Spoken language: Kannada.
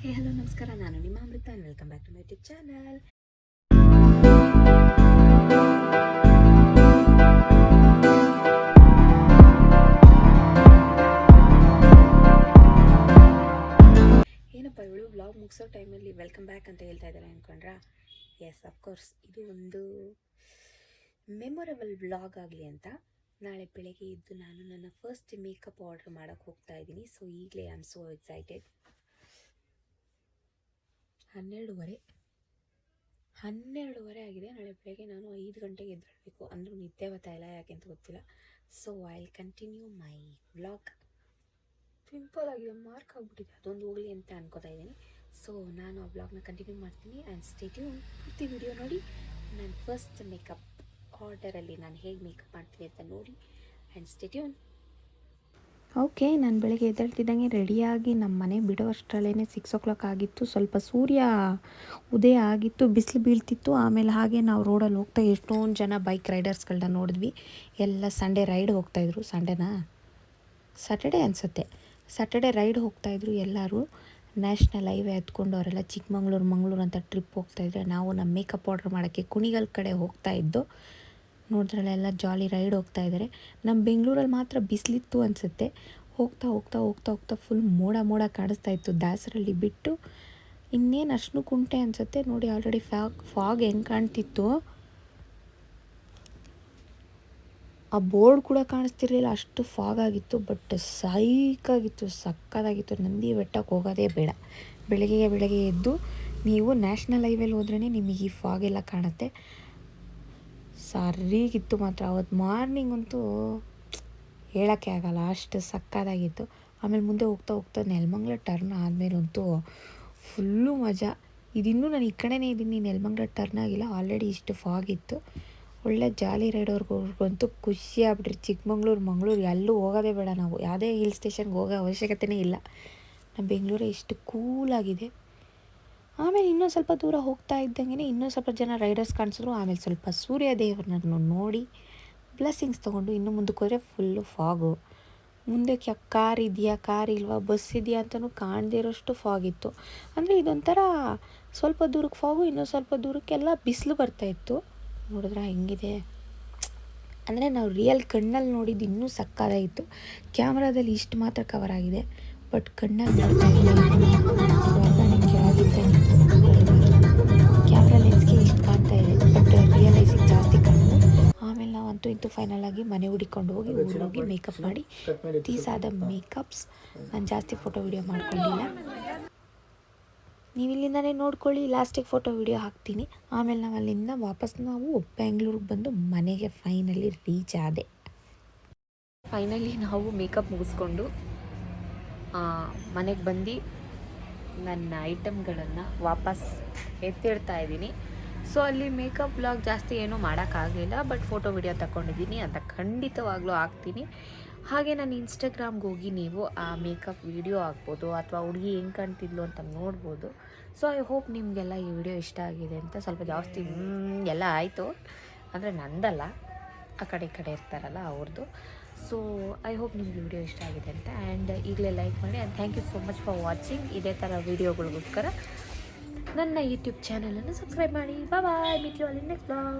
ಹೇ ಹಲೋ ನಮಸ್ಕಾರ. ನಾನು ನಿಮ್ಮ Amrutha. Welcome back to my YouTube channel ಏನಪ್ಪ, ಇವಳು ವ್ಲಾಗ್ ಮುಗಿಸೋ ಟೈಮಲ್ಲಿ ವೆಲ್ಕಮ್ ಬ್ಯಾಕ್ ಅಂತ ಹೇಳ್ತಾ ಇದ್ದಾರೆ ಅಂದ್ಕೊಂಡ್ರಾ ಎಸ್ ಅಫ್ಕೋರ್ಸ್ ಇದು ಒಂದು ಮೆಮೊರಬಲ್ ವ್ಲಾಗ್ ಆಗಲಿ ಅಂತ. ನಾಳೆ ಬೆಳಗ್ಗೆ ಇದ್ದು ನಾನು ನನ್ನ ಫಸ್ಟ್ ಮೇಕಪ್ ಆರ್ಡ್ರ್ ಮಾಡೋಕ್ಕೆ ಹೋಗ್ತಾ ಇದ್ದೀನಿ. ಸೊ ಈಗಲೇ ಐ ಆಮ್ ಸೋ ಎಕ್ಸೈಟೆಡ್ ಹನ್ನೆರಡುವರೆ. ಹನ್ನೆರಡುವರೆ ಆಗಿದೆ. ನಾಳೆ ಬೆಳಗ್ಗೆ ನಾನು ಐದು ಗಂಟೆಗೆ ಎದ್ದೇಳಬೇಕು. ಅಂದರೂ ನಿದ್ದೆ ಬರ್ತಾ ಇಲ್ಲ. ಯಾಕೆ ಅಂತ ಗೊತ್ತಿಲ್ಲ. So I continue my vlog simple ಆಗಿದೆ. ಮಾರ್ಕ್ ಆಗಿಬಿಟ್ಟಿದೆ. ಅದೊಂದು ಹೋಗಲಿ ಅಂತ ಅನ್ಕೋತಾ ಇದ್ದೀನಿ. ಸೊ ನಾನು ಆ ಬ್ಲಾಗ್ನ ಕಂಟಿನ್ಯೂ ಮಾಡ್ತೀನಿ. ಆ್ಯಂಡ್ ಸ್ಟೇಟ್ಯೂ ಪೂರ್ತಿ ವಿಡಿಯೋ ನೋಡಿ. ನಾನು ಫಸ್ಟ್ ಮೇಕಪ್ ಆರ್ಡರಲ್ಲಿ ನಾನು ಹೇಗೆ ಮೇಕಪ್ ಮಾಡ್ತೀನಿ ಅಂತ ನೋಡಿ. ಆ್ಯಂಡ್ ಸ್ಟೇಟ್ಯೂನ್ ಓಕೆ, ನಾನು ಬೆಳಗ್ಗೆ ಎದ್ದೇಳ್ತಿದ್ದಂಗೆ ರೆಡಿಯಾಗಿ ನಮ್ಮ ಮನೆ ಬಿಡೋವಷ್ಟರಲ್ಲೇ ಸಿಕ್ಸ್ ಓ ಕ್ಲಾಕ್ ಆಗಿತ್ತು. ಸ್ವಲ್ಪ ಸೂರ್ಯ ಉದಯ ಆಗಿತ್ತು, ಬಿಸಿಲು ಬೀಳ್ತಿತ್ತು. ಆಮೇಲೆ ಹಾಗೆ ನಾವು ರೋಡಲ್ಲಿ ಹೋಗ್ತಾ ಎಷ್ಟೊಂದು ಜನ ಬೈಕ್ ರೈಡರ್ಸ್ಗಳನ್ನ ನೋಡಿದ್ವಿ. ಎಲ್ಲ ಸಂಡೇ ರೈಡ್ ಹೋಗ್ತಾಯಿದ್ರು ಸಂಡೇನಾ ಸ್ಯಾಟರ್ಡೇ ಅನಿಸುತ್ತೆ. ಸ್ಯಾಟರ್ಡೇ ರೈಡ್ ಹೋಗ್ತಾಯಿದ್ರು ಎಲ್ಲರೂ. ನ್ಯಾಷನಲ್ ಹೈವೇ ಹತ್ಕೊಂಡು ಅವರೆಲ್ಲ ಚಿಕ್ಕಮಂಗ್ಳೂರು, ಮಂಗಳೂರು ಅಂತ ಟ್ರಿಪ್ ಹೋಗ್ತಾಯಿದ್ರೆ ನಾವು ನಮ್ಮ ಮೇಕಪ್ ಆರ್ಡ್ರ್ ಮಾಡೋಕ್ಕೆ ಕುಣಿಗಲ್ ಕಡೆ ಹೋಗ್ತಾ ಇದ್ದು ನೋಡಿದ್ರಲ್ಲೆಲ್ಲ ಜಾಲಿ ರೈಡ್ ಹೋಗ್ತಾ ಇದ್ದಾರೆ ನಮ್ಮ ಬೆಂಗಳೂರಲ್ಲಿ ಮಾತ್ರ ಬಿಸಿಲಿತ್ತು ಅನಿಸುತ್ತೆ. ಹೋಗ್ತಾ ಹೋಗ್ತಾ ಹೋಗ್ತಾ ಹೋಗ್ತಾ ಫುಲ್ ಮೋಡ ಮೋಡ ಕಾಣಿಸ್ತಾ ಇತ್ತು ದಾಸರಲ್ಲಿ ಬಿಟ್ಟು. ಇನ್ನೇನು ಅಷ್ಟು ಕುಂಟೆ ಅನಿಸುತ್ತೆ ನೋಡಿ ಆಲ್ರೆಡಿ ಫ್ಯಾಗ್ ಫಾಗ್ ಹೆಂಗೆ ಕಾಣ್ತಿತ್ತು. ಆ ಬೋರ್ಡ್ ಕೂಡ ಕಾಣಿಸ್ತಿರ್ಲಿಲ್ಲ, ಅಷ್ಟು ಫಾಗ್ ಆಗಿತ್ತು ಬಟ್ ಸೈಕಾಗಿತ್ತು ಸಕ್ಕದಾಗಿತ್ತು. ನಂದಿ ಬೆಟ್ಟಕ್ಕೆ ಹೋಗೋದೇ ಬೇಡ. ಬೆಳಗ್ಗೆ ಬೆಳಗ್ಗೆ ಎದ್ದು ನೀವು ನ್ಯಾಷನಲ್ ಹೈವೇಲಿ ಹೋದ್ರೇ ನಿಮಗೆ ಈ ಫಾಗ್ ಎಲ್ಲ ಕಾಣುತ್ತೆ. ಸರಿಗಿತ್ತು ಮಾತ್ರ. ಅವತ್ತು ಮಾರ್ನಿಂಗ್ ಅಂತೂ ಹೇಳೋಕ್ಕೆ ಆಗಲ್ಲ, ಅಷ್ಟು ಸಕ್ಕದಾಗಿತ್ತು ಆಮೇಲೆ ಮುಂದೆ ಹೋಗ್ತಾ ಹೋಗ್ತಾ ನೆಲಮಂಗ್ಲ ಟರ್ನ್ ಆದಮೇಲಂತೂ ಫುಲ್ಲು ಮಜಾ. ಇದಿನ್ನೂ ನಾನು ಈ ಕಡೆನೇ ಇದ್ದೀನಿ, ನೆಲಮಂಗ್ಲ ಟರ್ನ್ ಆಗಿಲ್ಲ ಆಲ್ರೆಡಿ ಇಷ್ಟು ಫಾಗ್ ಇತ್ತು. ಒಳ್ಳೆ ಜಾಲಿ ರೈಡರ್ಗಂತೂ ಖುಷಿ ಆಗ್ಬಿಟ್ರಿ. ಚಿಕ್ಕಮಂಗ್ಳೂರು, ಮಂಗಳೂರು ಎಲ್ಲೂ ಹೋಗೋದೇ ಬೇಡ ನಾವು. ಯಾವುದೇ ಹಿಲ್ ಸ್ಟೇಷನ್ಗೆ ಹೋಗೋ ಅವಶ್ಯಕತೆಯೇ ಇಲ್ಲ. ನಮ್ಮ ಬೆಂಗಳೂರೇ ಇಷ್ಟು ಕೂಲಾಗಿದೆ ಆಮೇಲೆ ಇನ್ನೂ ಸ್ವಲ್ಪ ದೂರ ಹೋಗ್ತಾ ಇದ್ದಂಗೆ ಇನ್ನೂ ಸ್ವಲ್ಪ ಜನ ರೈಡರ್ಸ್ ಕಾಣಿಸಿದ್ರು. ಆಮೇಲೆ ಸ್ವಲ್ಪ ಸೂರ್ಯ ದೇವರನ್ನ ನೋಡಿ ಬ್ಲೆಸ್ಸಿಂಗ್ಸ್ ತೊಗೊಂಡು ಇನ್ನು ಮುಂದಕ್ಕೆ ಹೋದರೆ ಫುಲ್ಲು ಫಾಗು ಮುಂದಕ್ಕೆ ಕಾರ್ ಇದೆಯಾ, ಕಾರ್ ಇಲ್ವಾ ಬಸ್ ಇದೆಯಾ ಅಂತಲೂ ಕಾಣದೇ ಇರೋಷ್ಟು ಫಾಗ್ ಇತ್ತು. ಅಂದರೆ ಇದೊಂಥರ ಸ್ವಲ್ಪ ದೂರಕ್ಕೆ ಫಾಗು ಇನ್ನೂ ಸ್ವಲ್ಪ ದೂರಕ್ಕೆಲ್ಲ ಬಿಸಿಲು ಬರ್ತಾಯಿತ್ತು ನೋಡಿದ್ರೆ ಹೆಂಗಿದೆ. ಅಂದರೆ ನಾವು ರಿಯಲ್ ಕಣ್ಣಲ್ಲಿ ನೋಡಿದ್ದು ಇನ್ನೂ ಸಕ್ಕದಾಗಿತ್ತು ಕ್ಯಾಮ್ರಾದಲ್ಲಿ ಇಷ್ಟು ಮಾತ್ರ ಕವರ್ ಆಗಿದೆ. ಬಟ್ ಕಣ್ಣಲ್ಲಿ ನಾವಂತೂ ಫೈನಲ್ ಆಗಿ ಮನೆ ಹುಡಿಕೊಂಡು ಹೋಗಿ ಊರಿಗೆ ಹೋಗಿ ಮೇಕಪ್ ಮಾಡಿ ತೀಸಾದ ಆದ ಮೇಕಪ್ಸ್ ನಾನು ಜಾಸ್ತಿ ಫೋಟೋ ವಿಡಿಯೋ ಮಾಡ್ಕೊಂಡಿಲ್ಲ. ನೀವು ಇಲ್ಲಿಂದನೇ ನೋಡ್ಕೊಳ್ಳಿ ಲಾಸ್ಟಿಗೆ ಫೋಟೋ ವಿಡಿಯೋ ಹಾಕ್ತೀನಿ. ಆಮೇಲೆ ನಾವು ಅಲ್ಲಿಂದ ವಾಪಸ್ ನಾವು ಬೆಂಗಳೂರಿಗೆ ಬಂದು ಮನೆಗೆ ಫೈನಲಿ ರೀಚ್ ಆದೆ. ಫೈನಲಿ ನಾವು ಮೇಕಪ್ ಮುಗಿಸ್ಕೊಂಡು ಮನೆಗೆ ಬಂದು ನನ್ನ ಐಟಮ್ಗಳನ್ನು ವಾಪಸ್ ಎತ್ತಿಡ್ತಾ ಇದ್ದೀನಿ. ಸೊ ಅಲ್ಲಿ ಮೇಕಪ್ ಬ್ಲಾಗ್ ಜಾಸ್ತಿ ಏನೂ ಮಾಡೋಕ್ಕಾಗಲಿಲ್ಲ ಬಟ್ ಫೋಟೋ ವಿಡಿಯೋ ತಗೊಂಡಿದ್ದೀನಿ ಅಂತ ಖಂಡಿತವಾಗ್ಲೂ ಹಾಕ್ತೀನಿ. ಹಾಗೆ ನಾನು ಇನ್ಸ್ಟಾಗ್ರಾಮ್ಗೆ ಹೋಗಿ ನೀವು ಆ ಮೇಕಪ್ ವಿಡಿಯೋ ಆಗ್ಬೋದು ಅಥವಾ ಹುಡುಗಿ ಹೆಂಗೆ ಕಾಣ್ತಿದ್ಲು ಅಂತ ನೋಡ್ಬೋದು. ಸೊ ಐ ಹೋಪ್ ನಿಮಗೆಲ್ಲ ಈ ವಿಡಿಯೋ ಇಷ್ಟ ಆಗಿದೆ ಅಂತ ಸ್ವಲ್ಪ ಜಾಸ್ತಿ ಎಲ್ಲ ಆಯಿತು. ಅಂದರೆ ನಂದಲ್ಲ, ಆ ಕಡೆ ಈ ಕಡೆ ಇರ್ತಾರಲ್ಲ ಅವ್ರದ್ದು ಸೊ ಐ ಹೋಪ್ ನಿಮ್ಗೆ ವಿಡಿಯೋ ಇಷ್ಟ ಆಗಿದೆ ಅಂತ. ಆ್ಯಂಡ್ ಈಗಲೇ ಲೈಕ್ ಮಾಡಿ and thank you so much for watching ಇದೇ ಥರ ವೀಡಿಯೋಗಳಿಗೋಸ್ಕರ ನನ್ನ ಯೂಟ್ಯೂಬ್ ಚಾನಲನ್ನು ಸಬ್ಸ್ಕ್ರೈಬ್ ಮಾಡಿ. Bye meet you all in next blog